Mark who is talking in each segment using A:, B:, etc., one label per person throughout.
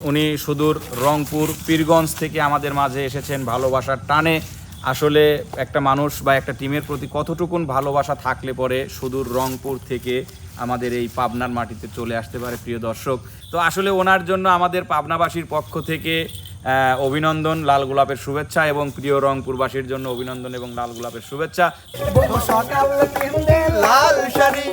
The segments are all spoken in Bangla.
A: উনি সুদূর রংপুর, পীরগঞ্জ থেকে আমাদের মাঝে এসেছেন ভালোবাসার টানে। আসলে একটা মানুষ বা একটা টিমের প্রতি কতটুকুন ভালোবাসা থাকলে পরে সুদূর রংপুর থেকে আমাদের এই পাবনার মাটিতে চলে আসতে পারে, প্রিয় দর্শক। তো আসলে ওনার জন্য আমাদের পাবনাবাসীর পক্ষ থেকে অভিনন্দন, লাল গোলাপের শুভেচ্ছা এবং প্রিয় রংপুরবাসীর জন্য অভিনন্দন এবং লাল গোলাপের শুভেচ্ছা।
B: লাল শাড়ি।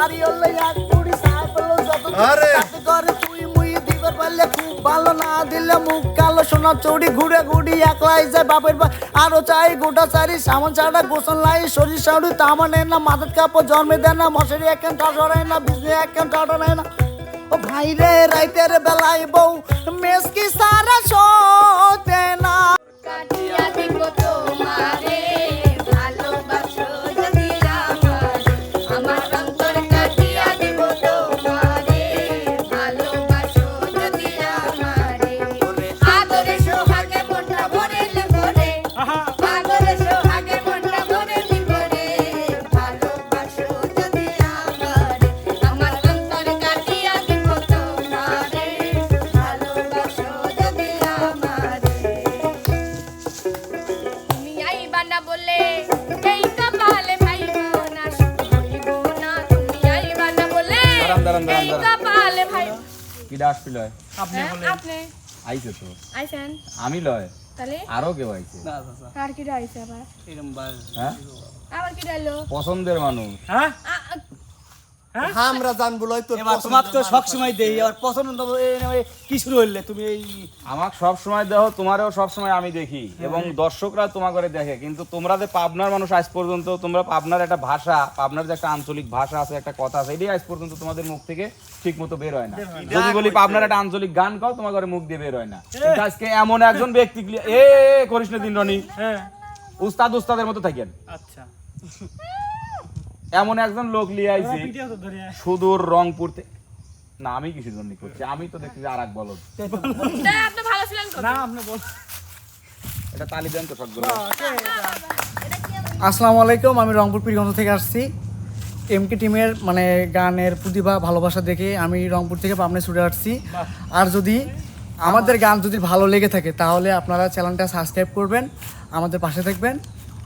B: শাড়ি হলে এক কুড়ি সাপলো যত
C: আরে!
B: করে তুই মুই দিবার পারলে খুব ভালো না দিলে মুখ কালো সোনা চৌড়ি ঘুরে ঘুরি একলাই যায় বাপের বা আরও চাই গোটা শাড়ি সামান ছাড়া গোসল লাই শরীর শাড়ি তামানে না মাথার কাপড় জন্মে দেয় না মশারি একখান টাটারায় না বিজলি একখান টাটারায় না। ও ভাই রে রাইতের বেলায় বউ মেস সারা সতে না।
D: কাটিয়া দিব তোমারে।
A: কিডা আসছিল?
D: হ্যাঁ, আপনি
A: আইছে তো।
D: আইছেন?
A: আমি লয়।
D: তাহলে?
A: আরও কেউ আইছে?
D: কার কি আইছে আবার?
A: হ্যাঁ?
D: আবার কি ডাইলো
A: পছন্দের মানুষ।
B: আমরা জানব লয় তোর
C: এবার তোমাকে তো সব সময় দেই আর পছন্দ কি শুরু হইলে তুমি এই?
A: আমাকে সব সময় দেখো তোমারও সব সময় আমি দেখি। এবং দর্শকরা তোমার করে দেখে কিন্তু তোমরা যে পাবনার মানুষ আজ পর্যন্ত তোমরা পাবনার একটা ভাষা পাবনার যে একটা আঞ্চলিক ভাষা আছে একটা কথা আছে এটাই আজ পর্যন্ত তোমাদের মুখ থেকে ঠিক মতো বের হয় না। যদি বলি পাবনার একটা আঞ্চলিক গান গাও তোমার ঘরে মুখ দিয়ে বের হয় না। আজকে এমন একজন ব্যক্তি এ করিস না দিন রনি
C: হ্যাঁ।
A: উস্তাদ উস্তাদের মতো থাকেন।
C: আচ্ছা।
A: এমন একজন লোক লিয়ে আইছি সুদূর রংপুর থেকে না আমি কিসের জন্য করছি আমি তো দেখছি আর এক বলদ।
D: তা। আপনি ভালো ছিলেন
C: না আপনি বল।
A: এটা তালি দেন তো সবগুলো।
B: আসসালামু আলাইকুম আমি রংপুর পীরগঞ্জ থেকে আসছি। এমকে টিমের মানে গানের প্রতিভা ভালোবাসা দেখে আমি রংপুর থেকে পাবনায় ছুটে আসছি। আর যদি আমাদের গান যদি ভালো লেগে থাকে তাহলে আপনারা চ্যানেলটা সাবস্ক্রাইব করবেন আমাদের পাশে থাকবেন।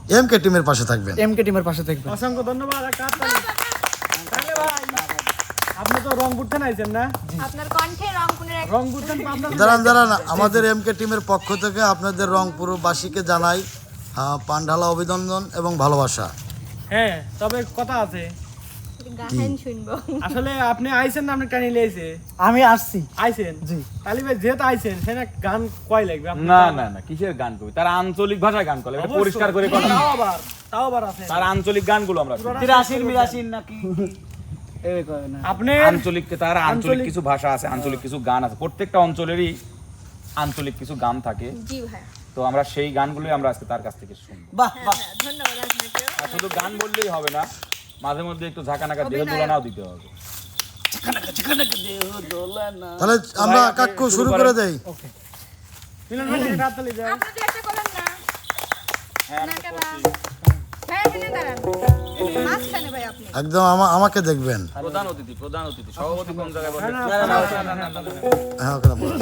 E: এম কে টিমের পাশে থাকবেন।
B: এমকে টিমের পাশে থাকবেন।
C: অসংখ্য ধন্যবাদ আর কাজ তাহলে তাহলে ভাই আপনি তো রং থেকে আইছেন না?
D: আপনার কণ্ঠে রংপুরের
C: রংপুর
E: দাঁড়ান দাঁড়ান আমাদের এম কে টিমের পক্ষ থেকে আপনাদের রংপুরবাসীকে জানাই পান্ডালা অভিনন্দন এবং ভালোবাসা।
C: হ্যাঁ তবে কথা আছে
D: গান শুনব।
C: আসলে আপনি আইছেন না আপনি টানি
B: আমি আসছি।
C: আইছেন?
B: জি।
C: তাহলে ভাই যেহেতু আইছেন সেটা গান কয় লাগবে?
A: না না না কিসের গান তারা আঞ্চলিক ভাষায় গান করে এটা পরিষ্কার করে কথা
C: তাও আবার তাও আবার আছে।
A: তার আঞ্চলিক গানগুলো আমরা শুনি।
C: তিরাশির মিরাশির নাকি? আপনি
A: আঞ্চলিক তার আঞ্চলিক
C: আঞ্চলিক-
A: কিছু ভাষা আছে আঞ্চলিক কিছু গান আছে। প্রত্যেকটা অঞ্চলেরই আঞ্চলিক কিছু গান থাকে।
D: জি ভাই।
A: তো আমরা সেই গানগুলোই আমরা আজকে তার কাছ থেকে শুনব।
C: বাহ বাহ।
D: হ্যাঁ, ধন্যবাদ আপনাকে
A: শুধু গান বললেই হবে না মাঝে মধ্যে একটু ঝাঁকা নাকা দেহ দোলনাও দিতে হবে
E: তাহলে আমরা কাকু শুরু করে দেই
C: মিলন ভাই একটা হাততালি দাও
D: আপনি তো একটা করেন না
A: হ্যাঁ,
D: না কেন ভাই এখানে দাঁড়ান মাঝখানে ভাই আপনি
E: একদম আমাকে দেখবেন
A: প্রধান অতিথি প্রধান অতিথি সভাপতি কোন জায়গায় বসে
E: হ্যাঁ ওখানে বলুন।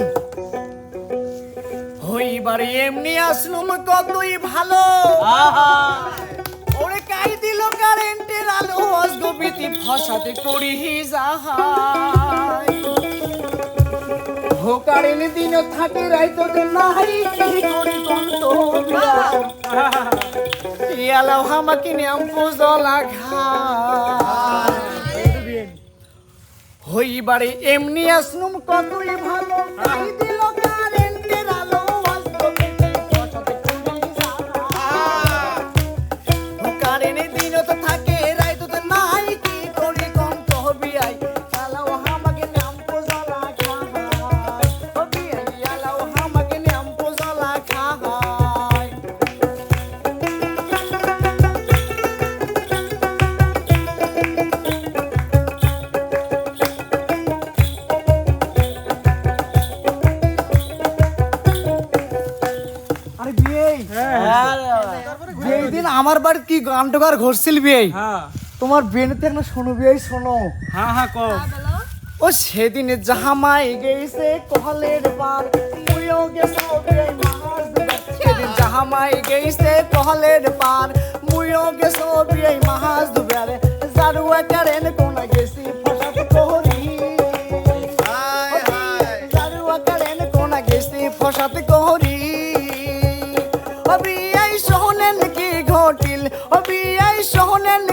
B: হইবারে এমনি আসলুম কতই ভালো ওরে অজগবিতি ফসাতে করি যাহাই। দিন থাকে রাইতো যে নাই কি করি কন্ত ইয়ালাও হামাকে নিয়াম হইবারে এমনি আসনুম কতই ভালো। আমার বাড়ি কি গান টোকার ঘটছিল বিয়ে
C: হ্যাঁ।
B: তোমার বেনতে একটা শোনো বিয়াই শোনো।
C: হ্যাঁ হ্যাঁ কও।
D: বলো।
B: ও সেদিন জাহামাই গেছে কহলের পার মুইও গেছো। সেদিন জাহামাই গেছে কহলের পার মুইও গেছো বিয়াই মাহাজ দুবারে জারুয়া কারেন কোন গেছি ফসাত কোহরি জারুয়া কারেন কোন গেছি ফসাত una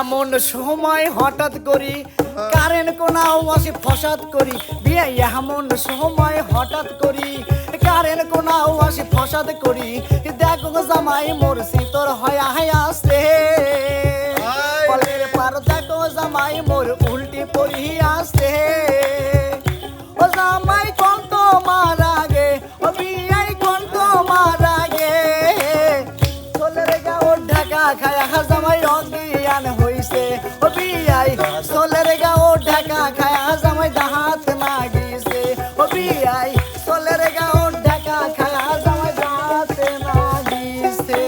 B: এমন সময় হঠাৎ করি কারেন্ট কোনাও আসি ফসাদ করি। বিয়ে এমন সময় হঠাৎ করি কারেন্ট কোনাও আসি ফসাদ করি। দেখো জামাই মোর শীতর হয়া হয়া আসে কলের পার দেখো জামাই মোর উল্টি পড়ি আসে ও বিয়াই সোলের গাও ঢাকা খায়া জামাই দাহাত না গিয়েছে ও বিয়াই সোলের গাও ঢাকা খায়া জামাই দাহাত না গিয়েছে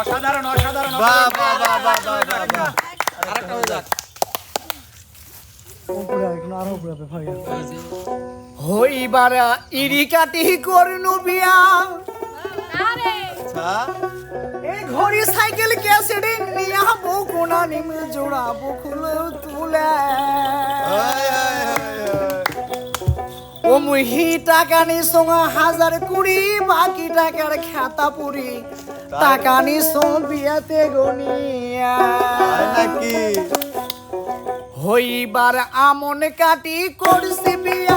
A: অসাধারণ অসাধারণ
E: বাহ, বাহ, বাহ, বাহ।
A: আরেকটা হয়ে যাক।
B: হইবার ইরি কাটি করনু বিয়া। এই ঘড়ি সাইকেল ক্যাসেটে নিয়া বকুনা নিমে জোড়া বকুল তুলে। ও মুহি টাকা নি সঙ্গে হাজার কুড়ি বাকি টাকার খাতা পুরি। টাকা নি সঙ্গ বিয়াতে গনিয়া। হইবার আমন কাটি করছে বিয়া।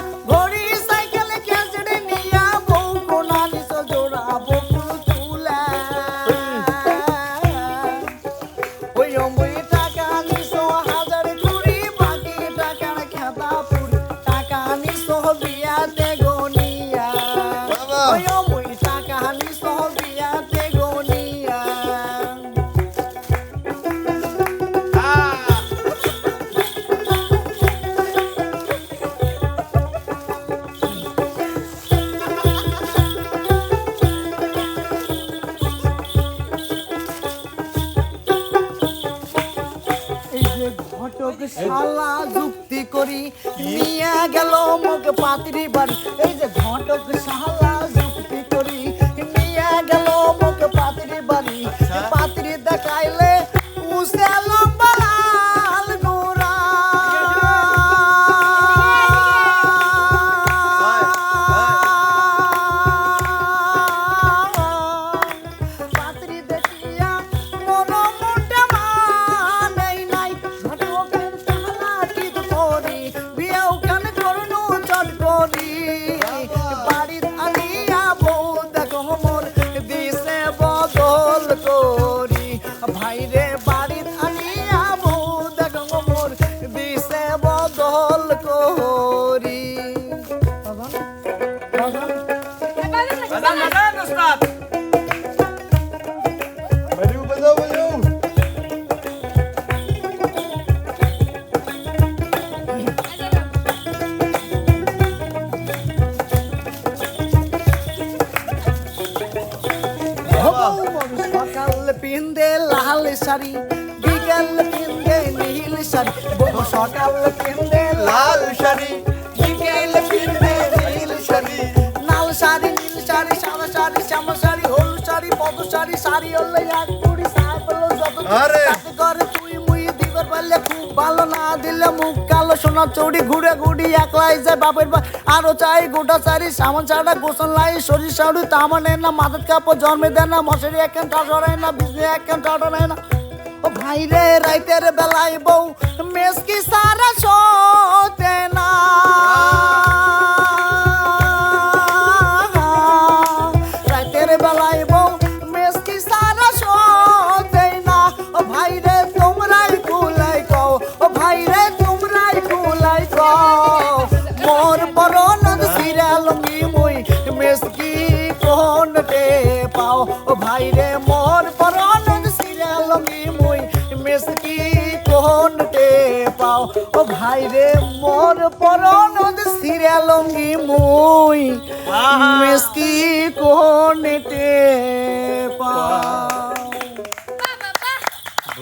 B: শালা যুক্তি করি নিয়ে গেল মুখ পাত্রি বাড়ি। এই যে ঘটক শালা যুক্তি করি নিয়ে গেল মুখ পাত্রি বাড়ি। পাত্রি দেখাইলে উসে শাড়ি বিকেল কিনবে নীল শাড়ি বউ সকাল কিনবে লাল শাড়ি বিকেল কিনবে নীল শাড়ি। লাল শাড়ি নীল শাড়ি সাদা শাড়ি শ্যামা শাড়ি হলুদ শাড়ি পদ শাড়ি শাড়ি হলে এক কুড়ি সাপলো যত
E: আরে!
B: তাতে করে তুই মুই দিবার পারলে খুব ভালো না দিলে মুখ কালো সোনার চৌড়ি ঘুরে ঘুরি একলাই যায় বাপের বা আরও চাই গোটা শাড়ি সামান ছাড়া গোসল লাই শরীর শাড়ি তামানে না মাথার কাপড় জন্মে দেয় না মশারি একখান টাটরায় না বিজলি একখান টাটরায় না। ও ভাই রে রাইতের বেলায় বউ মেসকি সারা সোতে না। ও ভাই রে মোর পরনদ সিরিয়াল মি মুই। মেসকি কোনতে পাও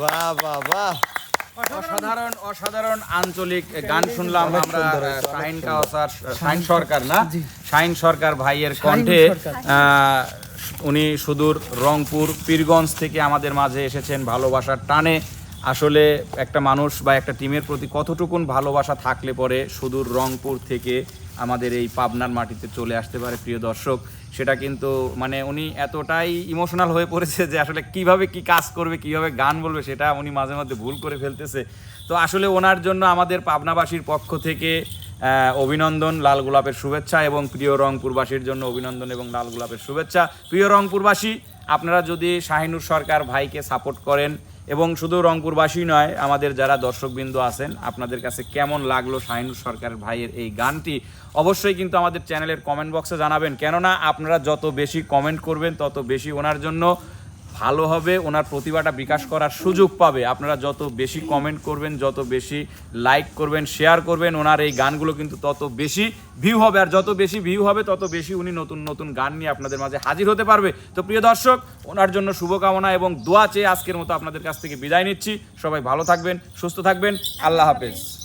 E: বাহ বাহ বাহ।
A: অসাধারণ অসাধারণ আঞ্চলিক গান শুনলাম আমরা শাহিন কাওসার শাহিন সরকার না? শাহিন সরকার ভাইয়ের কণ্ঠে উনি সুদূর রংপুর পীরগঞ্জ থেকে আমাদের মাঝে এসেছেন ভালোবাসার টানে। আসলে একটা মানুষ বা একটা টিমের প্রতি কতটুকুন ভালোবাসা থাকলে পরে সুদূর রংপুর থেকে আমাদের এই পাবনার মাটিতে চলে আসতে পারে, প্রিয় দর্শক? সেটা কিন্তু মানে উনি এতটাই ইমোশনাল হয়ে পড়েছে যে আসলে কীভাবে কি কাজ করবে, কীভাবে গান বলবে, সেটা উনি মাঝে মধ্যে ভুল করে ফেলতেছে। তো আসলে ওনার জন্য আমাদের পাবনাবাসীর পক্ষ থেকে অভিনন্দন, লাল গোলাপের শুভেচ্ছা এবং প্রিয় রংপুরবাসীর জন্য অভিনন্দন এবং লাল গোলাপের শুভেচ্ছা। প্রিয় রংপুরবাসী, আপনারা যদি শাহিনুর সরকার ভাইকে সাপোর্ট করেন এবং শুধু রংপুরবাসী নয়, আমাদের যারা দর্শকবৃন্দ আছেন, আপনাদের কাছে কেমন লাগল শাহিনুর সরকার ভাইয়ের এই গানটি? অবশ্যই কিন্তু আমাদের চ্যানেলের কমেন্ট বক্সে জানাবেন। কেননা আপনারা যত বেশি কমেন্ট করবেন, তত বেশি ওনার জন্য ভালো হবে, ওনার প্রতিভাটা বিকাশ করার সুযোগ পাবে। আপনারা যত বেশি কমেন্ট করবেন, যত বেশি লাইক করবেন শেয়ার করবেন, ওনার এই গানগুলো কিন্তু তত বেশি ভিউ হবে। আর যত বেশি ভিউ হবে, তত বেশি উনি নতুন নতুন গান নিয়ে আপনাদের মাঝে হাজির হতে পারবে। তো প্রিয় দর্শক, ওনার জন্য শুভকামনা এবং দোয়া চেয়ে আজকের মতো আপনাদের কাছ থেকে বিদায় নিচ্ছি। সবাই ভালো থাকবেন, সুস্থ থাকবেন। আল্লাহ হাফেজ।